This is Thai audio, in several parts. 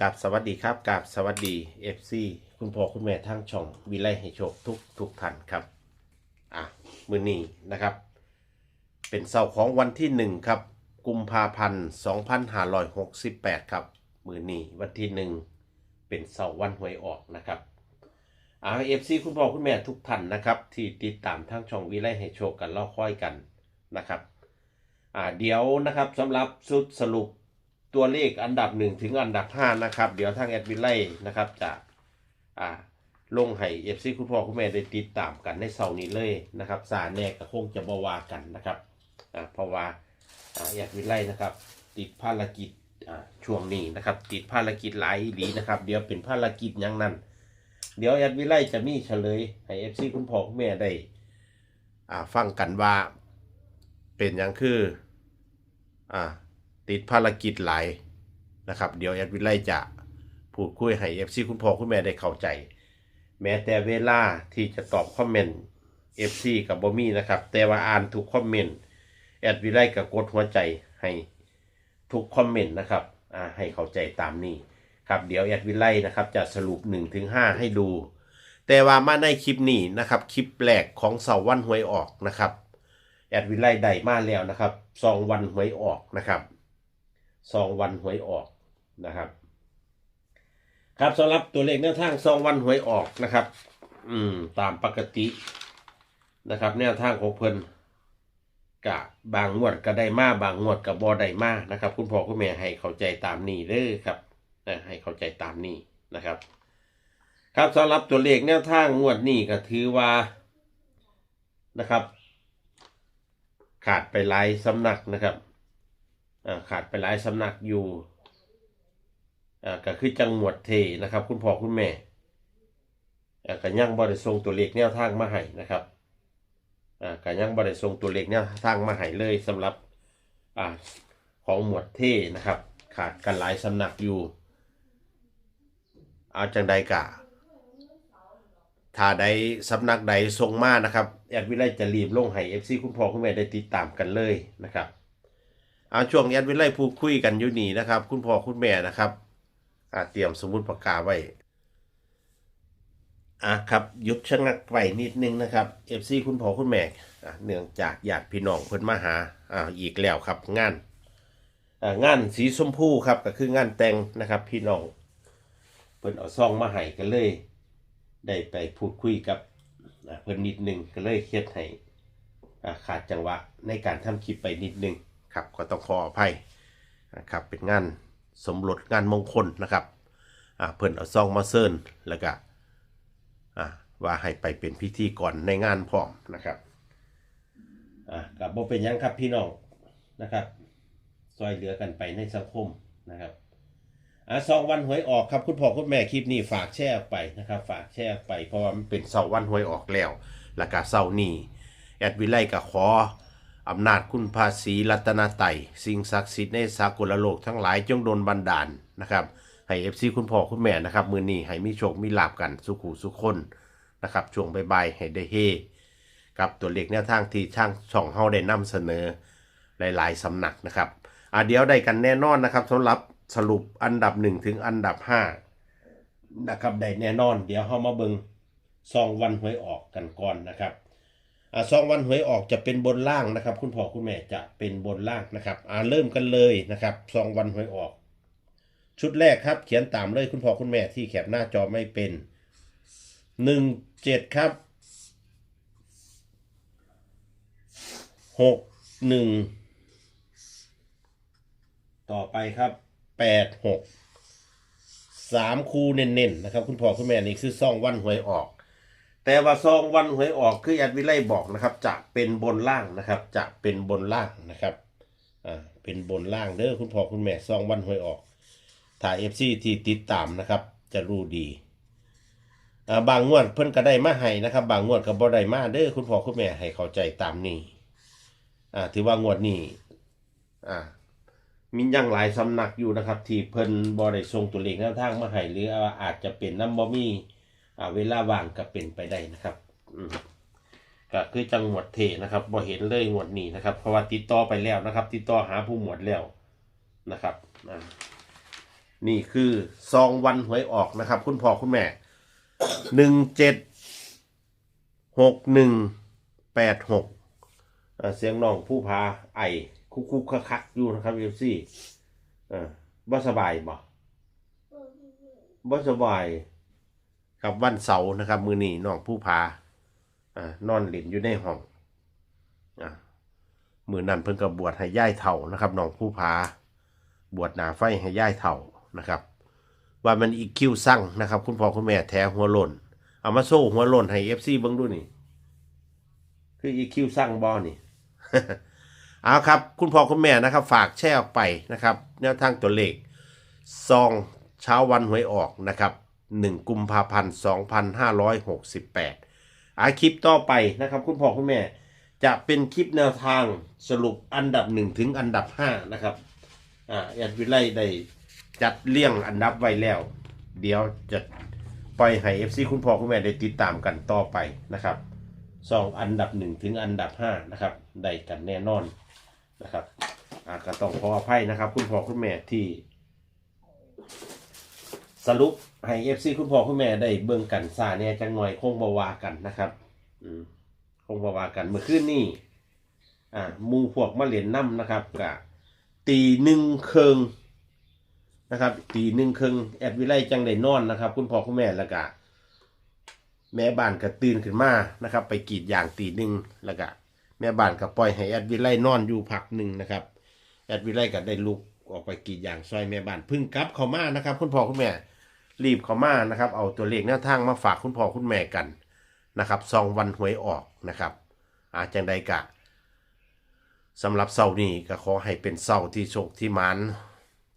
กาศสวัสดีครับกราบสวัสดีเอฟซีคุณพ่อคุณแม่ทางช่องวิไลให้โชคทุกทุกท่านครับ อะ มือนี้นะครับ เป็นเสาร์ของวันที่หนึ่งครับ กุมภาพันธ์สองพันห้าร้อยหกสิบแปดครับ มือนี้วันที่หนึ่งเป็นเสาร์วันหวยออกนะครับอ่าเอฟซีคุณพ่อคุณแม่ทุกท่านนะครับ ที่ติดตามทางช่องวิไลให้โชคกันล่อค่อยกันนะครับ อ่าเดี๋ยวนะครับสำหรับสุดสรุป ตัวเลขอันดับหนึ่งถึงอันดับห้านะครับ เดี๋ยวทางแอดวิไลนะครับจะอ่าลงให้เอฟซีคุณพ่อคุณแม่ได้ติดตามกันในเสาร์นี้เลยนะครับ สารแนกก็คงจะบวากันนะครับอ่าเพราะว่าอ่าแอดวิไลนะครับ ติดภารกิจอ่าช่วงนี้นะครับ ติดภารกิจหลายหลีนะครับ เดี๋ยวเป็นภารกิจยังนั้น เดี๋ยวแอดวิไลจะมีเฉลยให้เอฟซีคุณพ่อคุณแม่ได้อ่าฟังกันว่าเป็นย่างคืออ่า ติดภารกิจหลายนะครับ เดี๋ยวแอดวินไลจะพูดคุยให้เอฟซีคุณพ่อคุณแม่ได้เข้าใจ แม้แต่เวลาที่จะตอบคอมเมนต์เอฟซีกับบอมี่นะครับ แต่ว่าอ่านทุกคอมเมนต์แอดวินไลก็กดหัวใจให้ทุกคอมเมนต์นะครับอ่าให้เข้าใจตามนี้ครับเดี๋ยวแอดวินไลนะครับจะสรุป1-5ถึง5ให้ดู แต่ว่ามาในคลิปนี้นะครับ คลิปแรกของเสาวันหวยออกนะครับแอดวินไลได้มาแล้วนะครับสองวันหวยออกนะครับ สองวันหวยออกนะครับ ครับสำหรับตัวเลขแนวทางสองวันหวยออกนะครับ อืม ตามปกตินะครับ แนวทางของเพิ่นกะบางงวดก็ได้มาบางงวดก็บ่ได้มานะครับ คุณพ่อคุณแม่ให้เข้าใจตามนี้เด้อครับนะให้เข้าใจตามนี้นะครับ ครับสำหรับตัวเลขแนวทางงวดนี้ก็ถือว่านะครับ ขาดไปหลายสำนักนะครับ ขาดไปหลายสำนักอยู่ก็คือจังหวัดเทนะครับ คุณพ่อคุณแม่ก็ยังบริทรงตัวเลขแนวทางมาให้นะครับก็ยังบริทรงตัวเลขแนวทางมาให้เลยสำหรับอของหมวดเทนะครับ ขาดกันหลายสำนักอยู่เอาจังใดกะถ้าใดสำนักใดทรงมานะครับแอดวิไลจะรีบลงให้ FC คุณพ่อคุณแม่ได้ติดตามกันเลยนะครับ เอาช่วงแอดวิไลพูดคุยกันอยู่นี่นะครับ คุณพ่อคุณแม่นะครับอ่าเตรียมสมุดปากกาไว้อะครับยุดชะงักไว้นิดนึงนะครับ FC คุณพ่อคุณแม่อะเนื่องจากญาติพี่น้องเพิ่นมาหาอ่าอีกแล้วครับงานอ่างานสีชมพูครับก็คืองานแต่งนะครับ พี่น้องเพิ่นเอาซองมาให้กันเลย ได้ไปพูดคุยกับเพิ่นนิดนึงก็เลยเครียดให้ขาดจังหวะในการทำคลิปไปนิดนึง ครับก็ต้องขออภัยนะครับเป็นงานสมรสงานมงคลนะครับอ่าเพิ่นเอาซองมาเซิร์นแล้วก็อ่าว่าให้ไปเป็นพิธีก่อนในงานพร้อมนะครับอ่ากับบ่เป็นยังครับพี่น้องนะครับซอยเหลือกันไปในสังคมนะครับอะสองวันหวยออกครับคุณพ่อคุณแม่คลิปนี้ฝากแชร์ไปนะครับ ฝากแชร์ไปเพราะว่ามันเป็นเสาร์วันหวยออกแล้ว แล้วก็เสาร์นี้แอดวิไลก็ขอ อำนาจคุณภาษีรัตนไตสิ่งศักดิ์สิทธิ์ในสากลโลกทั้งหลายจงโดนบันดาลนะครับให้เอฟซีคุณพ่อคุณแม่นะครับมือนี้ให้มีโชคมีลาบกันสุขุสุขคนนะครับช่วงบายๆให้ได้เฮกับตัวเลขแนวทางที่ช่างช่องเฮาได้นำเสนอหลายๆสำนักนะครับอะเดี๋ยวได้กันแน่นอนนะครับสำหรับสรุปอันดับหนึ่งถึงอันดับห้านะครับได้แน่นอน เดี๋ยวเรามาเบิงซองวันหวยออกกันก่อนนะครับ อ่าซองวันหวยออกจะเป็นบนล่างนะครับ คุณพ่อคุณแม่จะเป็นบนล่างนะครับอ่าเริ่มกันเลยนะครับซองวันหวยออก ชุดแรกครับ เขียนตามเลยคุณพ่อคุณแม่ที่แคปหน้าจอไม่เป็นหนึ่งเจ็ดครับหกหนึ่งต่อไปครับแปดหกสามคูเน้นๆนะครับ คุณพ่อคุณแม่นี่คือซองวันหวยออก แต่ว่าซองวันหวยออกคือแอดวิไลบอกนะครับจะเป็นบนล่างนะครับจะเป็นบนล่างนะครับอ่าเป็นบนล่างเด้อคุณพ่อคุณแม่ซองวันหวยออกถ้ายเอฟซีที่ติดตามนะครับ จะรู้ดีอ่าบางงวดเพิ่นก็ได้มาให้นะครับ บางงวดก็บ่ได้มาเด้อคุณพ่อคุณแม่ให้เข้าใจตามนี้อ่าถือว่างวดนี้อ่ามียังหลายสำนักอยู่นะครับ ที่เพิ่นบริทรงตัวเลขแนวทางมาให้หรืออาจจะเป็นน้ำบ่มี่ เวลาว่างก็เป็นไปได้นะครับก็คือจังหวัดเทนะครับบ่เห็นเลยงวดนี้นะครับ เพราะว่าติดต่อไปแล้วนะครับ ติดต่อหาผู้หมวดแล้วนะครับนี่คือซองวันหวยออกนะครับ คุณพ่อคุณแม่หนึ่งเจ็ดหกหนึ่งแปดหกเสียงน้องผู้พาไอคุกคุกคักคักอยู่นะครับเอฟซี่บ่สบายบ่บ่สบาย ครับวันเสาร์นะครับ มือนี้น้องผู้พาอ่านอนหลินอยู่ในห้องอ่ามือนั้นเพิ่นก็บวชให้ย่ายเถ่านะครับน้องผู้พา บวชหนาไฟให้ย่ายเถ่านะครับ ว่ามันอีกคิวสั่งนะครับ คุณพ่อคุณแม่แท้หัวหล่นเอามาโซ่หัวหล่นให้เอฟซีเบิ้งดูนี่ คืออีคิวสั่งบอนี่เอาครับ คุณพ่อคุณแม่นะครับ ฝากแชร์ออกไปนะครับแนวทางตัวเลขซองเช้าวันหวยออกนะครับ 1 กุมภาพันธ์ 2568 อาคลิปต่อไปนะครับ คุณพ่อคุณแม่จะเป็นคลิปแนวทางสรุปอันดับ 1 ถึงอันดับ 5 นะครับอ่าแอดวิไลได้จัดเลี่ยงอันดับไว้แล้ว เดี๋ยวจะปล่อยให้ FC คุณพ่อคุณแม่ได้ติดตามกันต่อไปนะครับสองอันดับหนึ่งถึงอันดับห้านะครับได้กันแน่นอนนะครับอ่าก็ต้องขออภัยนะครับ คุณพ่อคุณแม่ที่ สรุปให้ FC คุณพ่อคุณแม่ได้เบิ่งกันซาเนี่ยจังหน่อยคงบาวากันนะครับ อืมคงบาวากันเมื่อคืนนี้อ่ามูพวกมาเหรียญน้ำนะครับกะตีหนึ่งเคิงนะครับ ตีหนึ่งเคิงแอดวิไลจังได้นอนนะครับ คุณพ่อคุณแม่แล้วก็แม่บ้านก็ตื่นขึ้นมานะครับ ไปกรีดยางตีหนึ่งแล้วก็แม่บ้านก็ปล่อยให้แอดวิไลนอนอยู่พักหนึ่งนะครับแอดวิไลก็ได้ลุกออกไปกรีดยางซอยแม่บ้านพึ่งกลับเข้ามานะครับ คุณพ่อคุณแม่ รีบเข้ามานะครับ เอาตัวเลขแนวทางมาฝากคุณพ่อคุณแม่กันนะครับซองวันหวยออกนะครับ อาจังใดกะสำหรับเสาร์นี้ก็ขอให้เป็นเสาร์ที่โชคที่มัน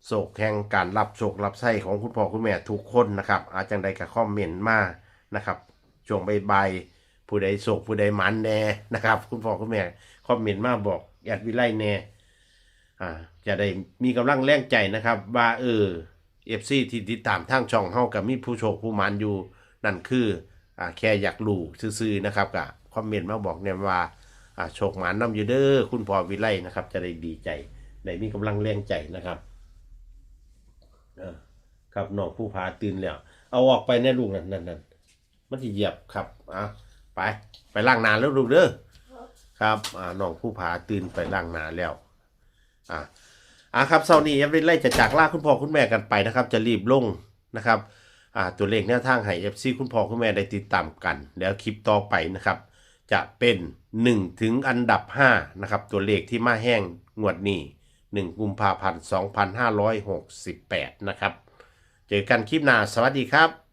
โศกแห่งการรับโชครับไส้ของคุณพ่อคุณแม่ทุกคนนะครับ อาจังใดก็คอมเมนต์มานะครับช่วงใบ่ายๆผู้ใดโศกผู้ใดมันแน่นะครับ คุณพ่อคุณแม่คอมเมนต์มาบอกแอดวิไลแน่อ่าจะได้มีกำลังแรงใจนะครับว่าเออ เอฟซีที่ติดตามทางช่องเฮากับมีผู้โชคผู้มันอยู่ นั่นคืออ่าแค่อยากรู้ซื่อๆนะครับก็คอมเมนต์มาบอกเนี่ยว่าอ่าโชคหมานนำอยู่เด้อคุณพ่อวิไลนะครับ จะได้ดีใจได้มีกำลังแรงใจนะครับเออครับน้องผู้พาตื่นแล้ว เอาออกไปแน่ลูกนั่นนั่นนั่นมันจะเหยียบครับอะไปไปล้างนาแล้วลูกเด้อครับอ่าน้องผู้พาตื่นไปล้างนาแล้ว อ่า อ่าครับเช้านี้วิไล่จะจากลาคุณพ่อคุณแม่กันไปนะครับ จะรีบลงนะครับอ่าตัวเลขแนวทางให้เอฟซีคุณพ่อคุณแม่ได้ติดตามกัน แล้วคลิปต่อไปนะครับ จะเป็น 1 ถึงอันดับ5นะครับตัวเลขที่มาแห้งงวดนี้ 1 กุมภาพันธ์ 2568 นะครับ เจอกันคลิปหน้าสวัสดีครับ